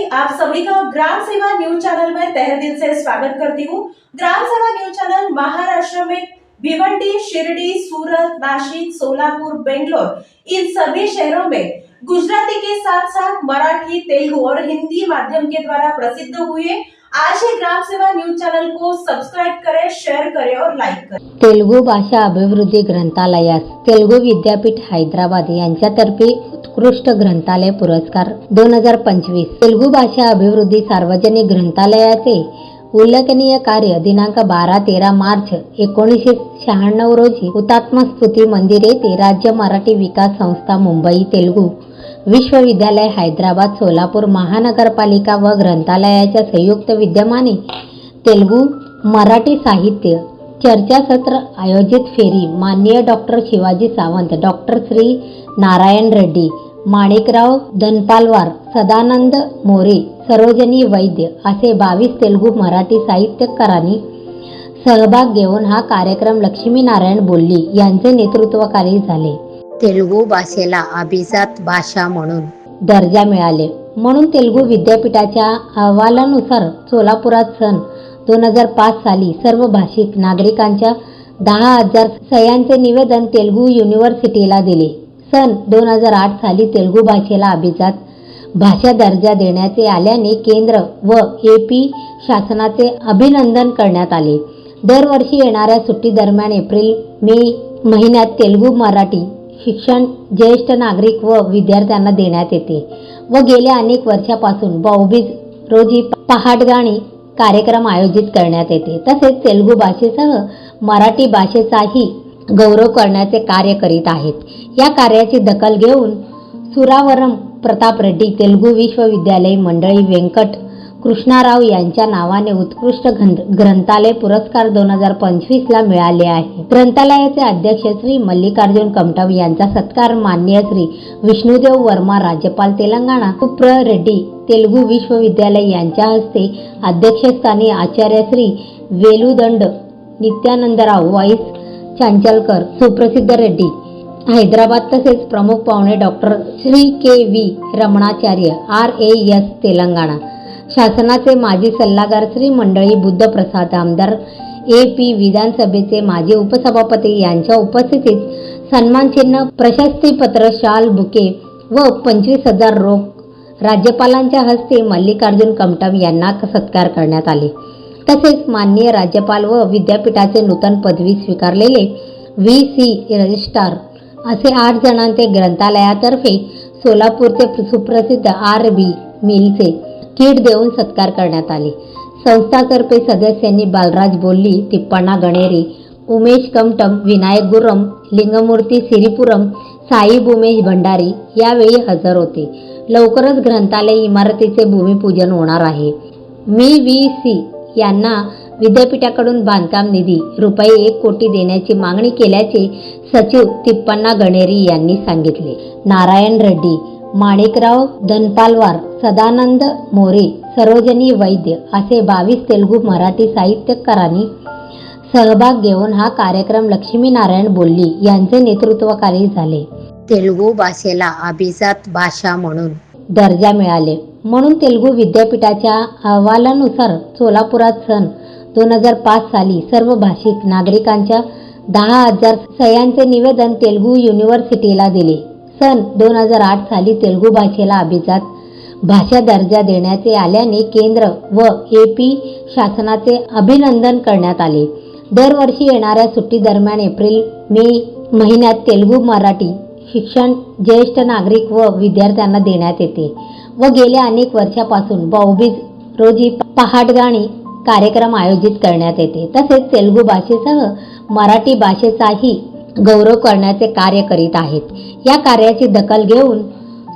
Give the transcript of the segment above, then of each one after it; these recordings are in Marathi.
मंडली आप सभी का ग्राम सेवा न्यूज चैनल में तहे दिल से स्वागत करती हूँ। ग्राम सेवा न्यूज चैनल महाराष्ट्र में भिवंडी शिरडी सूरत नाशिक सोलापुर बेंगलोर इन सभी शहरों में गुजराती के साथ साथ मराठी तेलुगु और हिंदी माध्यम के द्वारा प्रसिद्ध हुए आज ही ग्राम सेवा न्यूज चैनल को सब्सक्राइब करें शेयर करें और लाइक करें। तेलुगू भाषा अभिवृद्धी ग्रंथालयास तेलुगू विद्यापीठ हैदराबाद यांच्यातर्फे उत्कृष्ट ग्रंथालय पुरस्कार दोन हजार पंचवीस. तेलुगू भाषा अभिवृद्धी सार्वजनिक ग्रंथालयाचे उल्लेखनीय कार्य दिनांक बारा तेरा मार्च एकोणीसशे शहाण्णव रोजी हुतात्मा स्तुती मंदिर येथे राज्य मराठी विकास संस्था मुंबई तेलुगू विश्वविद्यालय हैदराबाद सोलापूर महानगरपालिका व ग्रंथालयाच्या संयुक्त विद्यमाने तेलुगू मराठी साहित्य चर्चासत्र आयोजित फेरी माननीय डॉक्टर शिवाजी सावंत डॉक्टर श्री. नारायण रेड्डी माणिकराव धनपालवार सदानंद मोरे सरोजनी वैद्य असे बावीस तेलुगू मराठी साहित्यकारांनी सहभाग घेऊन हा कार्यक्रम लक्ष्मीनारायण बोल्ली यांचे नेतृत्वाखाली झाले. तेलुगू भाषेला अभिजात भाषा म्हणून. दर्जा मिळाले. म्हणून तेलुगू विद्यापीठाच्या अहवालानुसार सोलापुरात सन दोन हजार पाच साली सर्व भाषिक नागरिकांच्या दहा हजार सह्यांचे निवेदन तेलुगू युनिव्हर्सिटीला दिले. सन दोन हजार आठ साली तेलुगू भाषेला अभिजात भाषा दर्जा देण्याचे आल्याने केंद्र व ए पी शासनाचे अभिनंदन करण्यात आले. दरवर्षी येणाऱ्या सुट्टी दरम्यान एप्रिल मे महिन्यात तेलुगू मराठी शिक्षण ज्येष्ठ नागरिक व विद्यार्थ्यांना देण्यात येते व गेल्या अनेक वर्षापासून भाऊबीज रोजी पहाटगाणी कार्यक्रम आयोजित करण्यात येते. तसेच तेलुगू भाषेसह मराठी भाषेचाही गौरव करण्याचे कार्य करीत आहेत. या कार्याची दखल घेऊन सुरावरम प्रताप रेड्डी तेलुगू विश्वविद्यालय मंडळी व्यंकट कृष्णाराव यांच्या नावाने उत्कृष्ट ग्रंथालय पुरस्कार दोन हजार पंचवीसला मिळाले आहे. ग्रंथालयाचे अध्यक्ष श्री मल्लिकार्जुन कमटम यांचा सत्कार मान्य श्री विष्णुदेव वर्मा राज्यपाल तेलंगणा सुप्र रेड्डी तेलुगू विश्वविद्यालय यांच्या हस्ते अध्यक्षस्थानी आचार्य श्री वेलुदंड नित्यानंदराव वाईस चांचलकर सुप्रसिद्ध रेड्डी हैदराबाद तसेच प्रमुख पाहुणे doctor Shri K V Ramanacharya R A S Telangana. शासनाचे माजी सल्लागार श्री मंडळी बुद्धप्रसाद आमदार ए पी विधानसभेचे माजी उपसभापती यांच्या उपस्थितीत सन्मानचिन्ह प्रशस्तीपत्र शाल बुके व पंचवीस हजार रोख राज्यपालांच्या हस्ते मल्लिकार्जुन कमटम यांना सत्कार करण्यात आले. तसेच माननीय राज्यपाल व विद्यापीठाचे नूतन पदवी स्वीकारलेले व्ही सी रजिस्ट्रार असे आठ जणांचे ग्रंथालयातर्फे सोलापूरचे सुप्रसिद्ध आर बी मिलचे किट देऊन सत्कार करण्यात आले. संस्थातर्फे सदस्यांनी बालराज बोल्ली तिप्पणा गणेरी उमेश कमटम विनायक गुरम लिंगमूर्ती सिरीपुरम साईब उमेश भंडारी यावेळी हजर होते. लवकरच ग्रंथालय इमारतीचे भूमिपूजन होणार आहे. मी व्ही सी यांना विद्यापीठाकडून बांधकाम निधी रुपये एक कोटी देण्याची मागणी केल्याचे सचिव तिप्पन्ना गणेरी यांनी सांगितले. नारायण रेड्डी माणिकराव धनपालवार सदानंद मोरे सरोजनी वैद्य असे बावीस तेलुगू मराठी साहित्यकारांनी सहभाग घेऊन हा कार्यक्रम लक्ष्मीनारायण बोल्ली यांचे नेतृत्वाखाली झाले. तेलुगू भाषेला अभिजात भाषा म्हणून दर्जा मिळाले. म्हणून तेलुगू विद्यापीठाच्या अहवालानुसार सोलापुरात सन दोन हजार पाच साली सर्व भाषिक नागरिकांच्या दहा हजार सह्यांचे निवेदन तेलुगू युनिव्हर्सिटीला दिले. सन दोन हजार आठ साली तेलुगू भाषेला अभिजात भाषा दर्जा देण्याचे आल्याने केंद्र व ए पी शासनाचे अभिनंदन करण्यात आले. दरवर्षी येणाऱ्या सुट्टी दरम्यान एप्रिल मे महिन्यात तेलुगू मराठी शिक्षण ज्येष्ठ नागरिक व विद्यार्थ्यांना देण्यात येते व गेल्या अनेक वर्षापासून भाऊबीज रोजी पहाटगाणी कार्यक्रम आयोजित करण्यात येते. तसेच तेलुगू भाषेसह मराठी भाषेचाही गौरव करण्याचे कार्य करीत आहेत. या कार्याची दखल घेऊन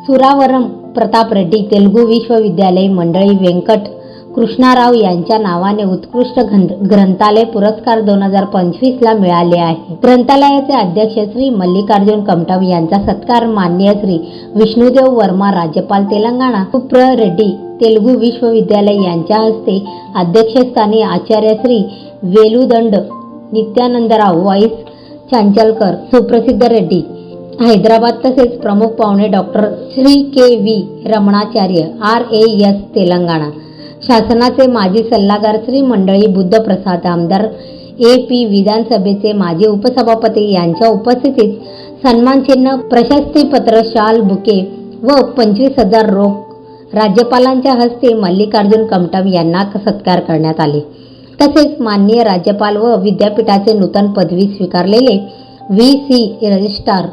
सुरावरम प्रताप रेड्डी तेलुगू विश्वविद्यालय मंडळी व्यंकट कृष्णाराव यांच्या नावाने उत्कृष्ट ग्रंथालय पुरस्कार दोन हजार पंचवीसला मिळाले आहे. ग्रंथालयाचे अध्यक्ष श्री मल्लिकार्जुन कमटम यांचा सत्कार मान्य श्री विष्णुदेव वर्मा राज्यपाल तेलंगणा कुप्र रेड्डी तेलुगू विश्वविद्यालय यांच्या हस्ते अध्यक्षस्थानी आचार्य श्री वेलुदंड नित्यानंदराव वाईस चांचलकर सुप्रसिद्ध रेड्डी हैदराबाद तसेच प्रमुख पाहुणे doctor Shri K V. Ramanacharya R A S Telangana. शासनाचे माजी सल्लागार श्री मंडळी बुद्धप्रसाद आमदार ए पी विधानसभेचे माजी उपसभापती यांच्या उपस्थितीत सन्मानचिन्ह प्रशस्तीपत्र शाल बुके व पंचवीस हजार रोख राज्यपालांच्या हस्ते मल्लिकार्जुन कमटम यांना सत्कार करण्यात आले. तसेच माननीय राज्यपाल व विद्यापीठाचे नूतन पदवी स्वीकारलेले व्ही. सी. रजिस्ट्रार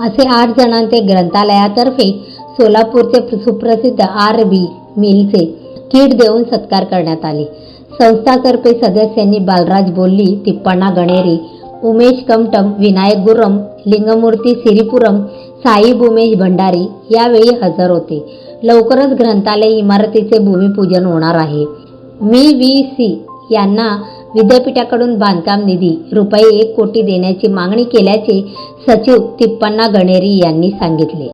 असे आठ जणांचे ग्रंथालयातर्फे सोलापूरचे सुप्रसिद्ध आर. बी. मिलचे किट देऊन सत्कार करण्यात आले. संस्थातर्फे सदस्यांनी बालराज बोल्ली तिप्पण्णा गणेरी उमेश कमटम विनायक गुरम लिंगमूर्ती सिरीपुरम साई उमेश भंडारी यावेळी हजर होते. लवकरच ग्रंथालय इमारतीचे भूमिपूजन होणार आहे. मी व्ही. सी. यांना विद्यापीठाकडून बांधकाम निधी रुपये एक कोटी देण्याची मागणी केल्याचे सचिव तिप्पन्ना गणेरी यांनी सांगितले.